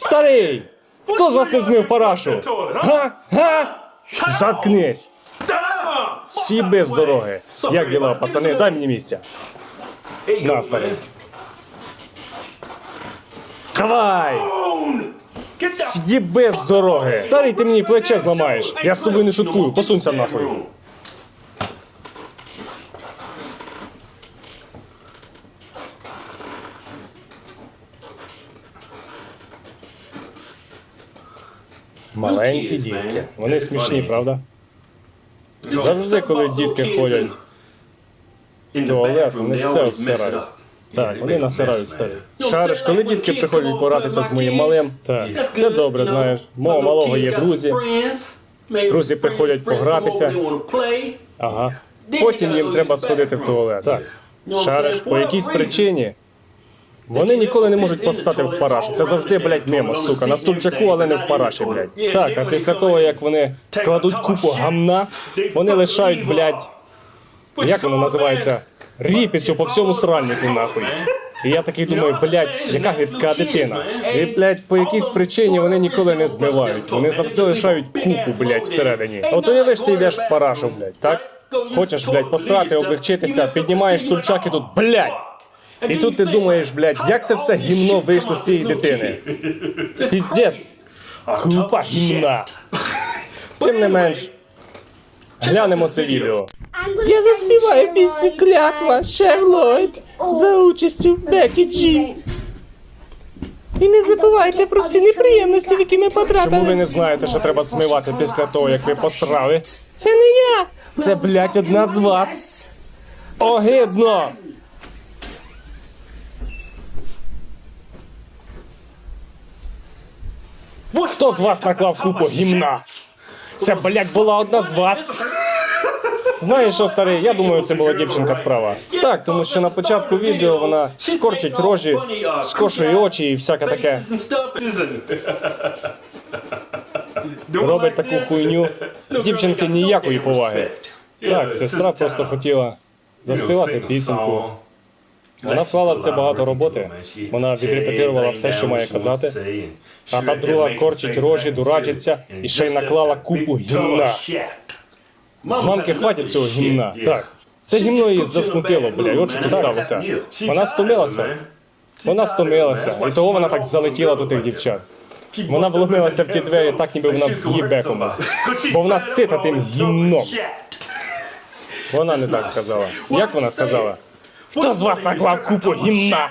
Старий! Хто з вас не змив парашу? Га? Га? Заткнись! Сіби з дороги. Як діла, пацани? Дай мені місця. На, старий. Давай! З'їби з дороги! Старий, ти мені плече зламаєш. Я з тобою не шуткую, посунься нахуй. Маленькі дітки. Вони смішні, правда? Завжди, коли дітки ходять в туалет, вони все обсирають. Так, вони насирають старі. Шариш, коли дітки приходять поратися з моїм малим, так, це добре, знаєш. Мого малого є друзі. Друзі приходять погратися. Ага. Потім їм треба сходити в туалет. Так. Шариш, по якійсь причині. Вони ніколи не можуть пососати в парашу. Це завжди, блядь, мимо, сука. На стульчаку, але не в параші, блядь. Так, а після того, як вони кладуть купу гамна, вони лишають, блядь, як воно називається? Ріпіцю по всьому сральнику, нахуй. І я такий думаю, блядь, яка гидка дитина. І, блядь, по якійсь причині вони ніколи не змивають. Вони завжди лишають купу, блядь, всередині. От уяви ж ти йдеш в парашу, блядь, так? Хочеш, блядь, посрати, облегчитися, піднімаєш стульчак і тут, блядь. І тут ти думаєш, блядь, як це все гімно вийшло з цієї дитини? Піздець. Купа гімна. Тим не менш, глянемо це відео. Я заспіваю пісню клятва Шерлойд за участю Бекі Джі. І не забувайте про всі неприємності, в які ми Чому ви не знаєте, що треба змивати після того, як ви посрали? Це не я. Це, блядь, одна з вас. Огидно! Хто з вас наклав купу гімна? Це, блядь, була одна з вас. Знаєш що, старий, я думаю, це була дівчинка справа. Так, тому що на початку відео вона корчить рожі, скошує очі і всяке таке. Робить таку хуйню. Дівчинки ніякої поваги. Так, сестра просто хотіла заспівати пісеньку. Вона вклала в це багато роботи. Вона відрепетирувала все, що має казати. А та друга корчить рожі, дурачиться і ще й наклала купу гімна. З мамки хватить цього гімна. Так. Це гімно її засмутило, блядь, от що сталося. Вона стомилася. Вона стомилася, і того вона так залетіла до тих дівчат. Вона вломилася в ті двері, так ніби вона в'їбе комусь. Бо вона сита тим гімном. Вона не так сказала. Як вона сказала? Хто з вас наклав купу гімна?